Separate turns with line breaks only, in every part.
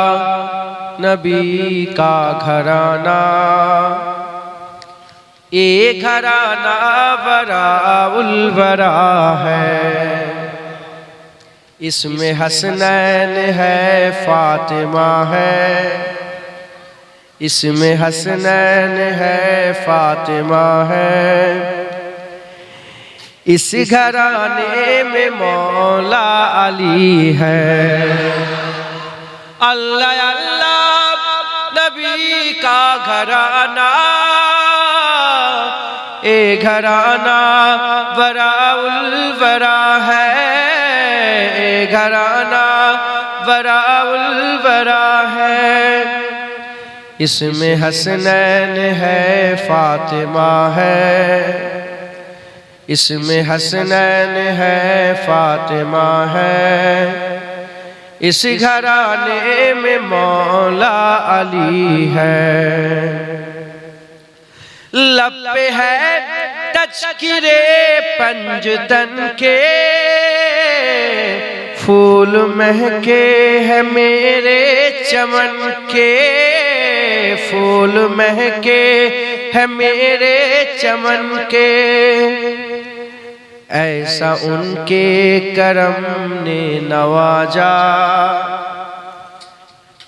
نبی کا گھرانہ۔ یہ گھرانہ ورا الورا ہے۔ اس میں حسنین ہے، فاطمہ ہے۔ اس میں حسنین ہے، فاطمہ ہے۔ اس گھرانے میں مولا علی ہے۔ اللہ اللہ نبی کا گھرانہ، اے گھرانہ ورا الورا ہے۔ اے گھرانہ ورا الورا ہے۔ اس میں حسنین ہے، فاطمہ ہے۔ اس میں حسنین ہے، فاطمہ ہے۔ اس گھرانے میں مولا علی ہے۔ لب پہ ہے تچکرے پنجتن کے۔ پھول مہکے ہے میرے چمن کے۔ پھول مہکے ہے میرے چمن کے۔ ایسا ان کے کرم نے نوازا۔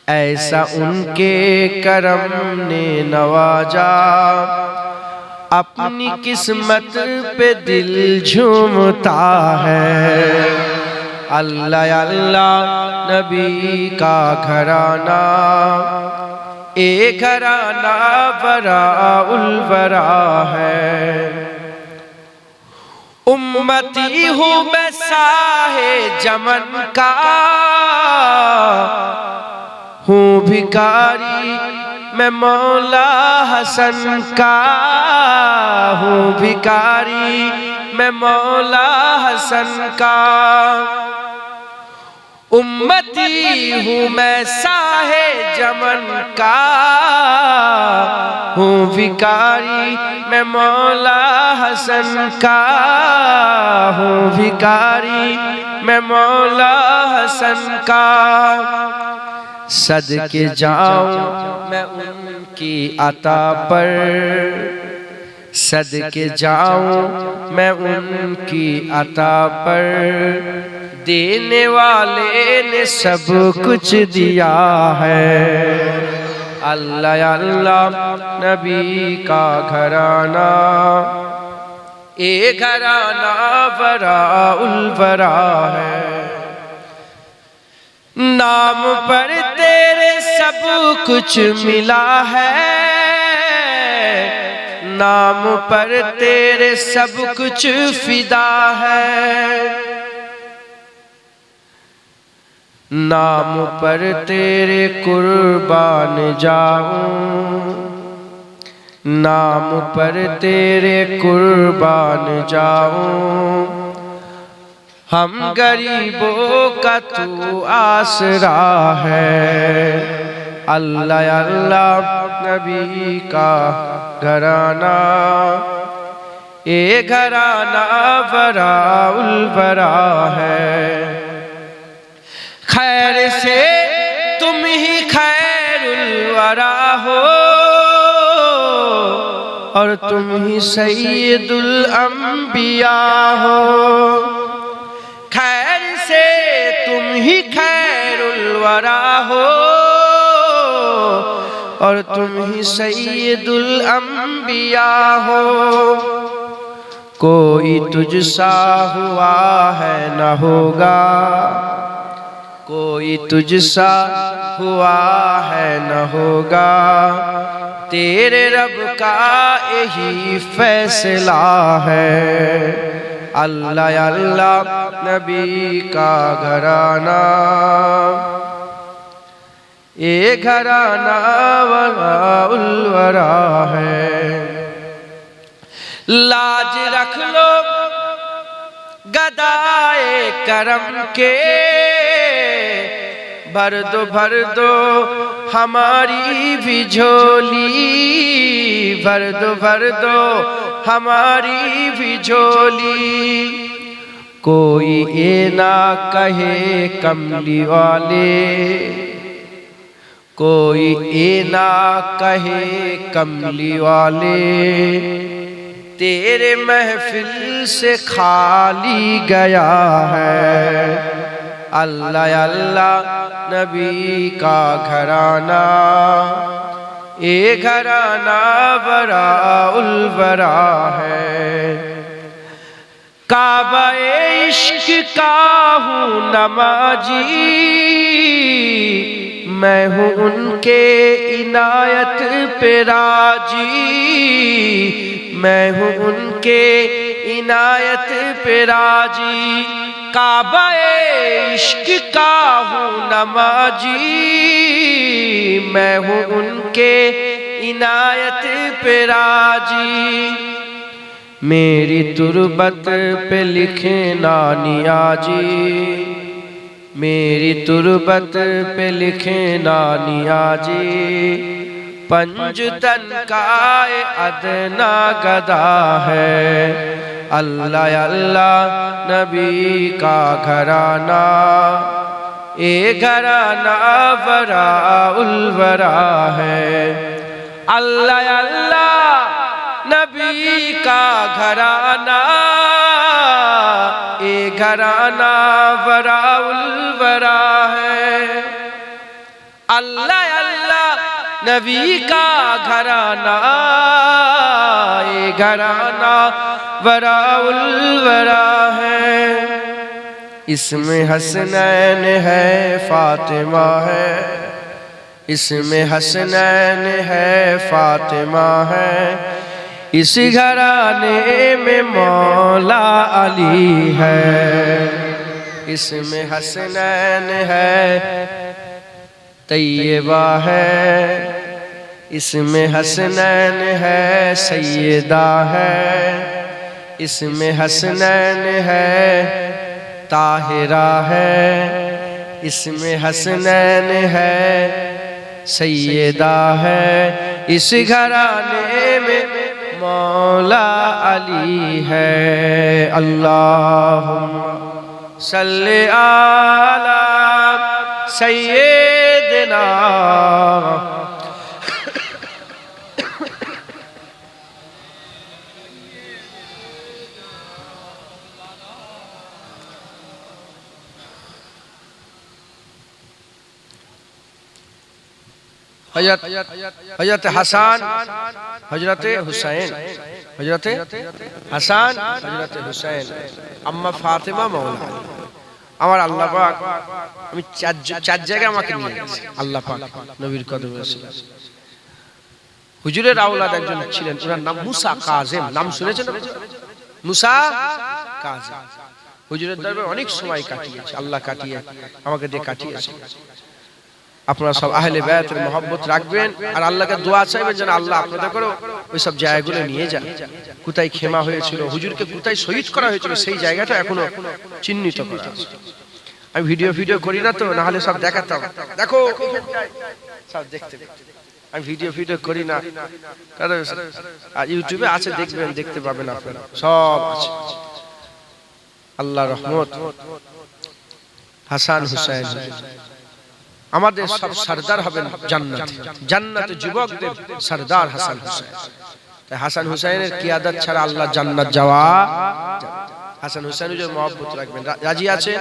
ایسا ان کے کرم نے نوازا۔ اپنی قسمت پہ دل جھومتا ہے۔ اللہ اللہ نبی کا گھرانہ۔ اے گھرانہ برا الورا ہے۔ امتی ہوں میں ساہ جمن کا ہوں بھکاری میں مولا حسن کا ہوں بھکاری میں مولا حسن کا امتی ہوں میں ساہ چمن کا ہوں بھکاری، میں مولا حسن کا ہوں بھکاری، میں مولا حسن کا صد کے جاؤں میں ان کی عطا پر صد کے جاؤں میں ان کی عطا پر۔ دینے والے نے سب کچھ دیا ہے۔ اللہ اللہ، نبی کا گھرانہ۔ اے گھرانہ برا البرا ہے۔ نام پر تیرے سب کچھ ملا ہے۔ نام پر تیرے سب کچھ فدا ہے۔ نام پر تیرے قربان جاؤں۔ نام پر تیرے قربان جاؤں۔ ہم غریبوں کا تو آسرا ہے۔ اللہ اللہ نبی کا گھرانہ۔ اے گھرانہ برا البرا ہے۔ خیر سے تم ہی خیر الورا ہو اور تم ہی سید الانبیاء ہو۔ خیر سے تم ہی خیر الورا ہو اور تم ہی سید الانبیاء ہو۔ کوئی تجھ سا ہوا ہے نہ ہوگا۔ کوئی تجھ سا ہوا ہے نہ ہوگا۔ تیرے رب کا یہی فیصلہ ہے۔ اللہ اللہ نبی کا گھرانہ۔ یہ گھرانہ ولا الورا ہے۔ لاج رکھ لو گدائے کرم کے۔ بھر دو بھر دو، ہماری بھی جھولی۔ بھر دو بھر دو، ہماری بھی جھولی۔ کوئی اے نہ کہے کملی والے۔ کوئی اے نہ کہے کملی والے۔ تیرے محفل سے خالی گیا ہے۔ اللہ اللہ، نبی کا گھرانہ۔ اے گھرانہ برا الورا ہے۔ کعبہ عشق کا ہوں نمازی۔ میں ہوں ان کے عنایت پہ راجی۔ मैं हूँ उनके इनायत पे राजी काबा इश्क का हूँ नमाजी मैं हूँ उनके इनायत पे राजी मेरी तुरबत पे लिखे नानिया जी मेरी तुरबत पे लिखे नानिया जी پنج تن کا ادنا گدا ہے۔ اللہ اللہ نبی کا گھرانہ۔ اے گھرانا ورا الورا ہے۔ اللہ اللہ نبی کا گھرانہ۔ اے گھرانہ ورا الورا ہے۔ اللہ نبی کا گھرانہ یہ گھرانہ ورا الورا ہے۔ اس میں حسنین ہے، فاطمہ ہے۔ اس میں حسنین ہے، فاطمہ ہے۔ اس گھرانے میں مولا علی ہے۔ اس میں حسنین ہے، طیبہ ہے۔ اس میں حسنین ہے، سیدہ ہے۔ اس میں حسنین ہے، طاہرہ ہے۔ اس میں حسنین ہے، سیدہ ہے۔ اس گھرانے میں مولا علی ہے۔ اللہم صلی علی سیدنا হজরত হাসান হজরত হুসাইন হজরত হাসান হজরত হুসাইন, আম্মা ফাতেমা মৌলা আমার আল্লাহ পাক, আমি চার চার জায়গায় আমাকে নিয়ে গেছে, আল্লাহ পাক, নবীর কদমে হুজুরের আওলাদ একজন ছিলেন, ওনার নাম মুসা কাজেম, নাম শুনেছেন মুসা কাজেম। হুজুরের দরবারে অনেক সময় কাটিয়েছে, আল্লাহ কাটিয়ে, আমাকে দিয়ে কাটিয়েছে। আপনারা সব আহলে বায়াতের মহব্বত রাখবেন আর আল্লাহকে দোয়া চাইবেন যেন আল্লাহ আপনাদের করো ওই সব জায়গাগুলো নিয়ে যান। কোথায় ক্ষমা হয়েছিল হুজুরকে কোথায় শহীদ করা হয়েছিল সেই জায়গাটা এখনও চিহ্নিত করা আছে। আমি ভিডিও ভিডিও করি না তো না হলে সব দেখাতাম। দেখো সব দেখতে আমি ভিডিও ভিডিও করি না। কারণ আর ইউটিউবে আছে দেখবেন দেখতে পাবেন আপনারা। সব আছে। আল্লাহ রহমত। হাসান হুসাইন আমাদের সব সর্দার হবেন জান্নাত। জান্নাত। যুবকদের সর্দার হাসান হুসাইন তাই হাসান হুসাইনের কিয়াদত ছাড়া আল্লাহ জান্নাত যাওয়া হাসান হুসাইন যে মহব্বত রাখবেন। রাজি আছে?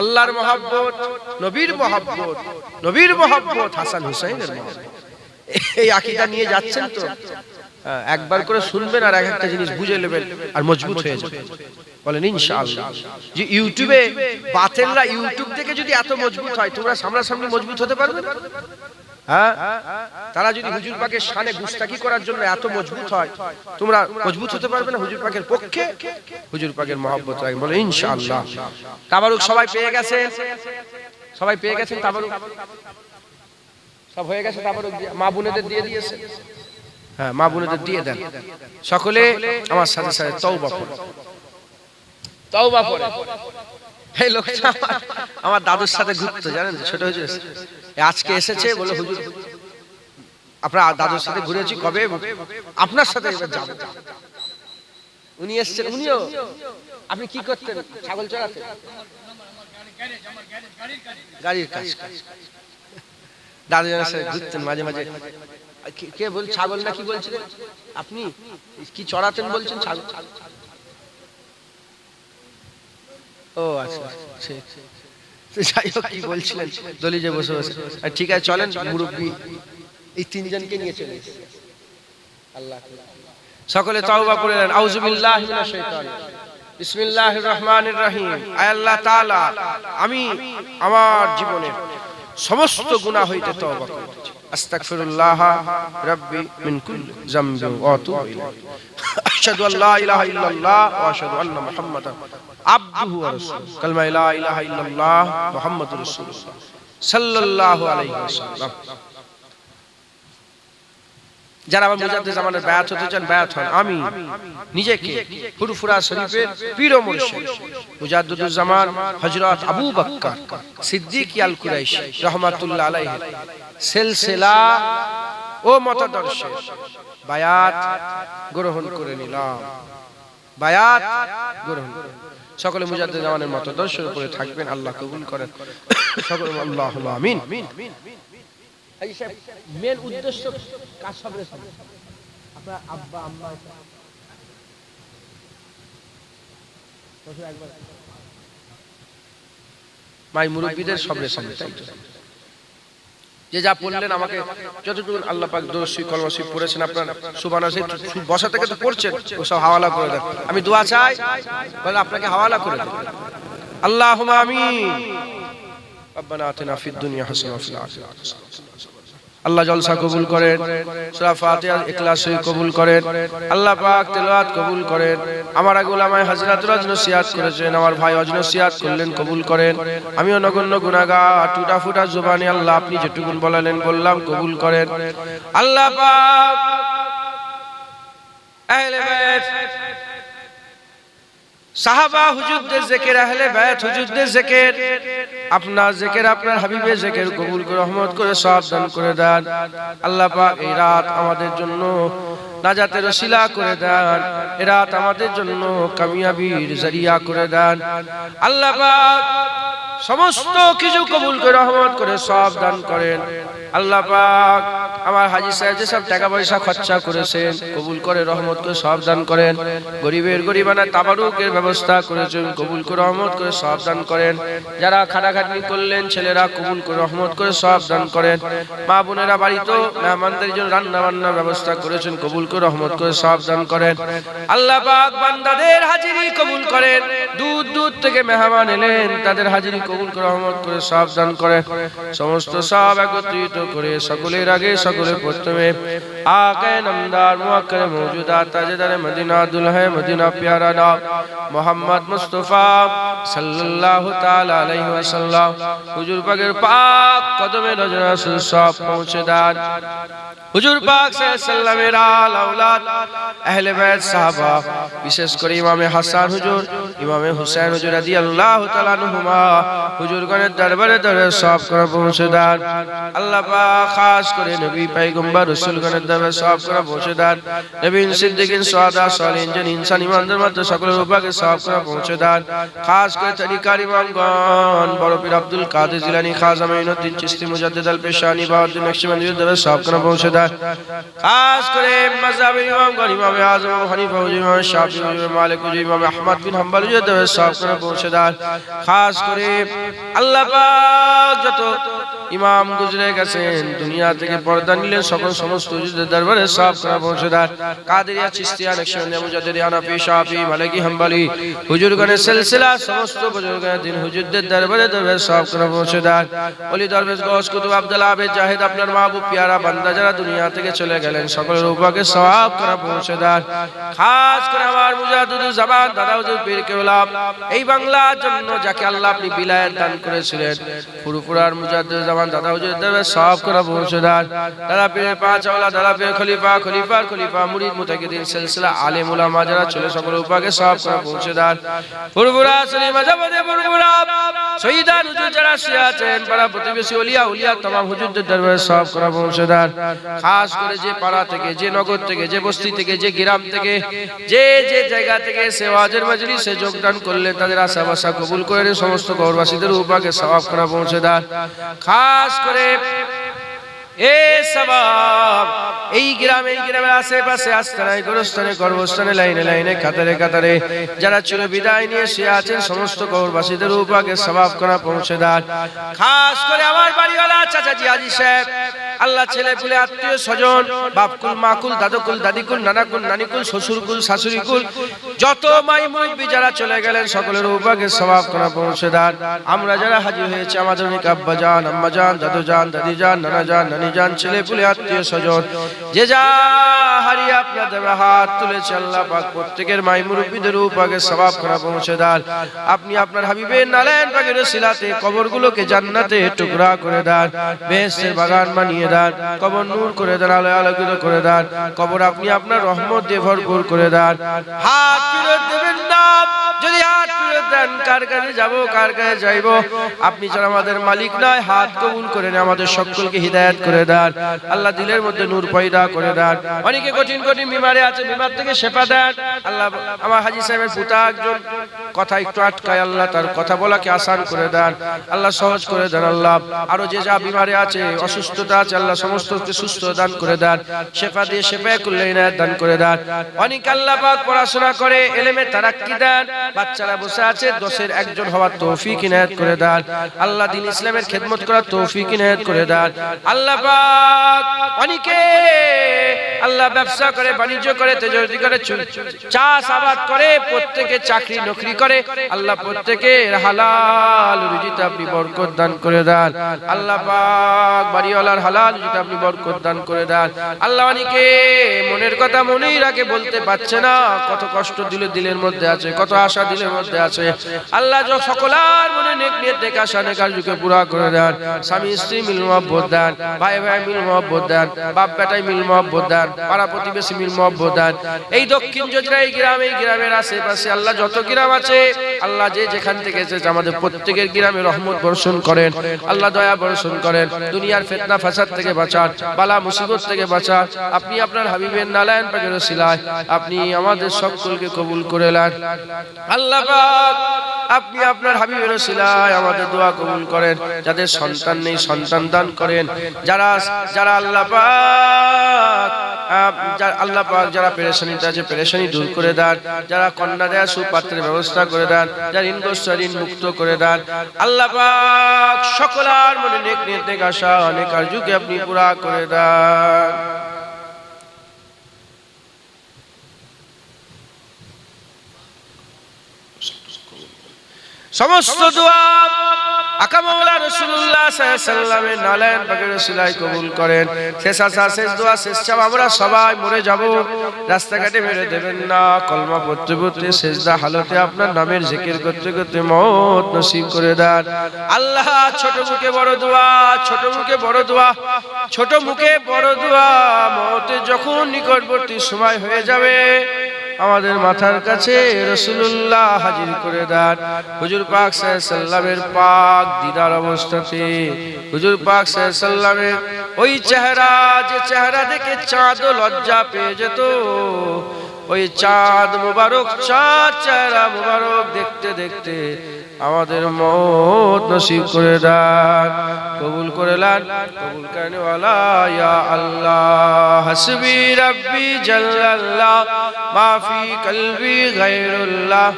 আল্লাহর মহব্বত নবীর মহব্বত নবীর মহব্বত হাসান হুসাইনের মহব্বত। এই আকীদা নিয়ে যাচ্ছেন তো? একবার করে শুনবেন আর এক একটা জিনিস বুঝে নেবেন আর মজবুত হয়ে যাবে বলেন, ইনশাআল্লাহ। যে ইউটিউবে বাতেলরা ইউটিউব থেকে যদি এত মজবুত হয়, তোমরা সামনাসামনি মজবুত হতে পারবে? হ্যাঁ? তারা যদি হুজুর পাকের শানে গুস্তাকি করার জন্য এত মজবুত হয়, তোমরা মজবুত হতে পারবে না হুজুর পাকের পক্ষে? হুজুর পাকের মহব্বত রাখবে বলে ইনশাআল্লাহ। তাবারুক সবাই পেয়ে গেছে? সবাই পেয়ে গেছেন তাবারুক? সব হয়ে গেছে তাবারুক মা বোনেদের দিয়ে দিয়েছে? হ্যাঁ মা বোনেদের দিয়ে দেন। সকলে আমার সাথে সাথে তওবা পড়ে। এই লোকটা আমার- দাদুর সাথে ঘুরতো, জানেন ছোট এ আজকে এসেছে বলে হুজুর, আপনার দাদুর সাথে ঘুরেছি কবে? আপনার সাথে যাব। উনি এসেছেন, উনিও, আপনি কি করতেন? ছাগল চড়াতেন? গাড়ির কাজ। দাদু সাথে ঘুরতেন মাঝে মাঝে। কে- বল ছাগল না কি বলছিলেন আপনি কি চড়াতেন বলছেন? ছাগল। ও আচ্ছা আচ্ছা, ঠিক যাই হোক কি বলছিলেন? দলিজে বসে বসে। ঠিক আছে চলেন মুরব্বী। এই তিনজনকে নিয়ে চলে আল্লাহ সকলে তওবা করে নেন। আউযুবিল্লাহি মিনাশ শাইতানির বিসমিল্লাহির রহমানির রহিম। আয় আল্লাহ তাআলা আমি আমার জীবনের সমস্ত গুনাহ হইতে তওবা করতেছি আস্তাগফিরুল্লাহ রাব্বি মিন কুল্লি যামবি ওয়া আতুবু ইলাইহি। আশহাদু আল লা ইলাহা ইল্লাল্লাহ ওয়া আশহাদু আন্না মুহাম্মাদান আবদুহু ওয়া রাসূলুহু। কালমা লা ইলাহা ইল্লাল্লাহ মুহাম্মাদুর রাসূলুল্লাহ। সাল্লাল্লাহু আলাইহি ওয়াসাল্লাম যারা আমার মুজাদ্দিদ জামানের হতে চান হন। আমি নিজেকে ফুরফুরা শরীফের পীর ও মুর্শিদ। মুজাদ্দিদুল জামান হযরত আবু বকর সিদ্দিক আল কুরাইশি রাহমাতুল্লাহ আলাইহি। সিলসিলা ও মতাদর্শে বায়াত গ্রহণ করে নিলাম। বায়াত গ্রহণ সকলে মুজাদ্দিদ জামানের মতাদর্শের উপরে থাকবেন আল্লাহ কবুল করেন। সকলে আল্লাহুম্মা আমিন। মেন উদ্দেশ্য কাজ আপনার আব্বা, আম্মা, মাই মুরব্বীদের যে যা পড়লেন আমাকে, যতটুকু আল্লাহ পাক দোষী কলমসি পড়েছেন আপনার সুবানা বসা থেকে তো পড়ছেন ও সব হাওয়ালা করে দেন। আমি দোয়া চাই, বলে আপনাকে হাওয়ালা করে দেন। আল্লাহ আমিন। ربنا آتنا في الدنيا حسنة وفي الآخرة حسنة আল্লাহ জলসা কবুল করেন সূরা ফাতিহা ইখলাস কবুল করেন আল্লাহ পাক তেলাওয়াত কবুল করেন আমার আগে উলামায়ে হযরত রাজ নসিহত করেছেন আমার ভাই অজ নসিহত করলেন কবুল করেন আমিও নগণ্য গুনাহগার টুটা ফুটা জবানে আল্লাহ আপনি যেটুকুন বলালেন বললাম কবুল করেন আল্লাহ পাক আহলে বাইত সাহাবা হুজুরদের জিকির, আহলে বাইত হুজুরদের জিকির। আপনার জিকির, আপনার হাবিবের জিকির কবুল করে, রহমত করে সব দান করে দেন। আল্লাহ পাক এই রাত আমাদের জন্য নাজাতের ওসিলা করে দেন। এই রাত আমাদের জন্য কামিয়াবির জরিয়া করে দেন। আল্লাহ পাক সমস্ত কিছু কবুল করে, রহমত করে সব দান করেন। আল্লাহ পাক আমার হাজি সাহেব যেসব টাকা পয়সা খরচা করেছেন, কবুল করে, রহমত করে সব দান করেন। গরিবের গরিবানা তাবারুকের ব্যবস্থা করেছেন, কবুল করে রহমত করে সব দান করেন। যারা খাটাখাটনি করলেন, ছেলেরা কবুল করে রহমত করে সব দান করেন। মা বোনেরা বাড়িতেও মেহমানদের জন্য রান্না বান্নার ব্যবস্থা করেছেন, কবুল করে রহমত করে সব দান করেন। আল্লাহ পাক বান্দাদের হাজিরি কবুল করেন। দূর দূর থেকে মেহমান এলেন, তাদের হাজিরি কবুল করে রহমত করে সব দান করেন। সমস্ত সব একত্রিত করে সকলের আগে, সকলের প্রথমে আকায় নামদার মুআক্কারে মৌজুদা তাজেদার মদিনা দুলহে মদিনা প্যারা নাম মোহাম্মদ মুস্তাফা সাল্লাল্লাহু তাআলা আলাইহি ওয়াসাল্লাম হুজুর পাকের পাক কদমে নজর রাসূল সব পৌঁছে দেন হুজুর পাক সাল্লামের আল আওলাদ আহলে বাইত সাহাবা বিশেষ করে ইমামে হাসান হুজুর ইমামে হুসাইন হুজুর রাদিয়াল্লাহু তাআলা আনহুমা হুজুরগণের দরবারে দরবারে সব করে পৌঁছে দেন আল্লাহ পাক খাস করে নবী পয়গম্বর রাসূলগণের দরবারে সব করে পৌঁছে দেন। নবীন সিদ্দিকিন সুহাদা সালিহিন যিনি ইনসান ইমানদার মধ্যে সকলের উপরে সব করে পৌঁছে দেন। খাস করে তরিকার ইমামগণ, বড় পীর আব্দুল কাদের জিলানী খাজা মাইনুদ্দিন চিশতি মুজাদ্দিদ আল পেশানি বাউদ্দিন খাস খাস যত ইমাম গুজরে গেছেন, দুনিয়া থেকে পর্দা নিলেন সকল সমস্ত দরবারে সব পৌঁছে দেন কাদেরিয়া চিশতিয়া নকশবন্দিয়া মুজাদ্দিদিয়া, হানাফি, শাফি, মালিকি, হাম্বলি, হুজুরগণের সিলসিলা, সমস্ত বুজুর্গের দিন হুজুরদের দরবারে দরবারে সব পৌঁছে দেন ওলি দরবেশ গৌস কুতুব আব্দুল আবেদ, জাহিদ আপনার মাহবুব, পিয়ারা বান্দা যারা দুনিয়া থেকে চলে গেলেন, সকলের উপকে করে পৌঁছে দেন খাস করে আমার মুজাহিদুল জামান, দাদা হুজুর, পীর কেবলাম এই বাংলার জন্য যাকে আল্লাহ আপনি বিলায়েত দান করেছিলেন পুরুপুরার মুজাহিদুল জামান দাদা হুজুর দেবে, সব করা বংশধার দাদা পীরে পাঁচ ওলা দাদা পীরে খলিফা খলিফার খলিফা, মুরিদ মুতাকিদিন সিলসিলা, আলেম উলামা যারা ছিল সকল উপাকে সব করা বংশধার পুরপুরা শ্রী মাজাবাদে পুরপুরা শহীদান হুজুর যারা শুয়ে পাড়া প্রতিবেশী ওলিয়া উলিয়া, তমাম হুজুরদের দরবারে সব করা বংশধার খাস করে যে পাড়া থেকে, যে নগর থেকে, যে বস্তি থেকে, যে গ্রাম থেকে, যে যে জায়গা থেকে সে ওয়াজের মজলিসে যোগদান করলে তাদের আশা বাসা কবুল করে সমস্ত গৌরবাসীদের উপাকে সব করা বংশধার খাস খাস করে। এ সবাব, এই গ্রামে, এই গ্রামের আশেপাশে আস্তানায়, গোরস্থানে, কর্মস্থানে, লাইনে লাইনে কাতারে কাতারে যারা চির বিদায় নিয়ে সে আছেন, সমস্ত কবরবাসীদের উপাকে সবাব করা পৌঁছে দেয় খাস করে আমার বাড়িওয়ালা চাচাজি আজি সাহেব। আল্লাহ ছেলে পুলে আত্মীয় স্বজন, বাপকুল, মাকুল, দাদুকুল, দাদিকুল, নানাকুল, নানিকুল, শ্বশুরকুল, শাশুড়িকুল, যত মাই মুরব্বী যারা চলে গেলেন, সকলের উপাকে সবাব করা পৌঁছে দেন আমরা যারা হাজির হয়েছে, আমাদের অনেক আব্বা যান, আম্মা যান, দাদু যান, দাদি যান, নানা যান, নানি যান, ছেলে পুলে আত্মীয় স্বজন। যে যা হারিয়ে আপনাদের হাত তুলেছে আল্লাহ পাক, প্রত্যেকের মাই মুরব্বীদের উপাকে সবাব করা পৌঁছে দেন আপনি আপনার হাবিবের নারায়ণ পাকের সিলাতে কবরগুলোকে জান্নাতে টুকরা করে দেন। বেহেশতের বাগান বানিয়ে দেন, কবর নূর করে দেন আলো আলোকিত করে দেন, কবর আপনি আপনার রহমত দিয়ে ভরপুর করে দেন। হাত দেবেন না, যদি হাত ফেরত কার কাছে যাব, কার কাছে যাইব? আপনি যারা আমাদের মালিক নয়, হাত কবুল করে নেন, আমাদের সকলকে হিদায়াত করে দেন। আল্লাহ দিলের মধ্যে নূর পয়দা করে দেন। অনেকে কঠিন কঠিন বিমারে আছে, বিমার থেকে শেফা দেন। আল্লাহ আমার হাজি সাহেবের পুতা একজন, কথা একটু আটকায়, আল্লাহ তার কথা বলাকে আসান করে দেন। আল্লাহ সহজ করে দেন, আল্লাহ আরও যে যা বিমারে আছে, অসুস্থতা আছে, আল্লাহ সমস্তকে সুস্থ দান করে দেন। শেফা দিয়ে শেফা করলে দান করে দেন। অনেক আল্লাহ পড়াশোনা করে, এলেমে তারাক্কি দেন। বাচ্চারা বসে আছে দশের একজন হওয়ার তৌফিক ইনায়াত করে দেন। আল্লাহ দিন ইসলামের খেদমত করার তৌফিক ইনায়াত করে দেন। আল্লাহ পাক অনেকে আল্লাহ ব্যবসা করে, বাণিজ্য করে তেজস্বী করে চাষ আবাদ করে, প্রত্যেকে চাকরি, নকরি করে, আল্লাহ প্রত্যেকে হালাল রুজিতে আপনি বরকত দান করে দেন। আল্লাহ পাক বাড়িওয়ালার হালাল রুজিতে আপনি বরকত দান করে দেন। আল্লাহ অনেকে মনের কথা মনেই রাখে, বলতে পারছে না, কত কষ্ট দিলে দিলের মধ্যে আছে, কত আশা দিলের মধ্যে আছে। আল্লাহ সকলার মনে নেক নিয়ে দেখে নেকার যুগে পুরা করে দেন। স্বামী স্ত্রী মিল মহব্বত দেন, ভাই ভাই মিল মহব্বত দেন বাপ বেটাই মিল মহব্বত দেন পাড়া প্রতিবেশী মিল মহব্বত। দেন এই দক্ষিণ যোজনা এই গ্রাম, এই গ্রামের আশেপাশে আল্লাহ যত গ্রাম আছে, আল্লাহ যে যেখান থেকে এসেছে, আমাদের প্রত্যেকের গ্রামে রহমত বর্ষণ করেন, আল্লাহ দয়া বর্ষণ করেন, দুনিয়ার ফেতনা ফাসাদ থেকে বাঁচান, বালা মুসিবত থেকে বাঁচান। আপনি আপনার হাবিবের নালায়ন পাকের সিলায় আপনি আমাদের সকলকে কবুল করে নেন। আল্লাহ আপনি আপনার হাবিবের শিলায় আমাদের দোয়া কবুল করেন, যাদের সন্তান নেই, সন্তান দান করেন। যারা যারা আল্লাহ পাক আল্লাহ যারা পেরেশানিতে আছে পেরেশানি দূর করে দেন, যারা কন্যা দেয়, সুপাত্রের ব্যবস্থা করে দেন, যারা ঋণগ্রস্ত ঋণ মুক্ত করে দেন, আল্লাহ সকলার মনে নেক নেক আশা অনেক আর যুগে আপনি পুরা করে দেন। সমস্ত দোয়া করেন। আমরা সবাই মরে রাস্তাঘাটে মেরে দেবেন না, কলমা হালতে আপনার নামের জিকির করতে করতে করে আল্লাহ, ছোট মুখে বড় দোয়া, ছোট মুখে বড় ছোট মুখে বড় যখন নিকটবর্তী সময় হয়ে যাবে আমাদের মাথার কাছে রসুল্লাহ হাজির করে দেন। হুজুর পাক সাল্লামের পাক দিদার অবস্থাতে। হুজুর পাক সাল্লামের ওই চেহারা, যে চেহারা দেখে চাঁদ লজ্জা পেয়ে যেত। ওই চাঁদ মুবারক, চাঁদ চেহারা মুবারক দেখতে দেখতে আমাদের মত নসিব করে দেন, কবুল করে লান কবুল ওয়ালা ইয়া আল্লাহ, হাসবি জাল্লাল্লাহ মা ফি কলবি গায়রুল্লাহ,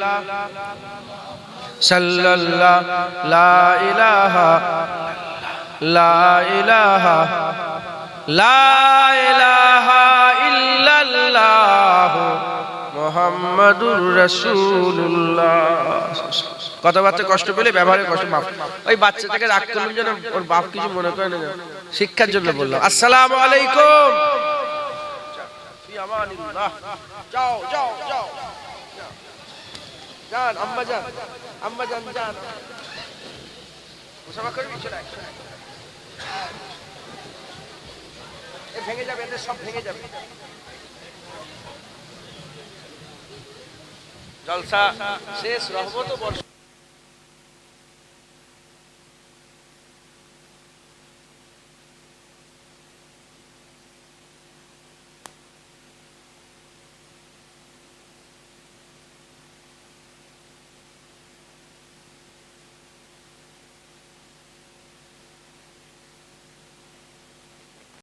সাল্লাল্লাহ, লা ইলাহা লা ইলাহা লা ইলাহা ইল্লাল্লাহ মুহাম্মাদুর রাসূলুল্লাহ। কথাবার্তা কষ্ট পেলে ব্যবহারে কষ্ট মাফ। ওই বাচ্চাটাকে রাগ করলাম যেন ওর বাপ কিছু মনে করে না শিক্ষার জন্য বললাম। আসসালামু আলাইকুম। ভেঙে যাবে সব ভেঙে যাবে। জলসা শেষ রহমত বর্ষ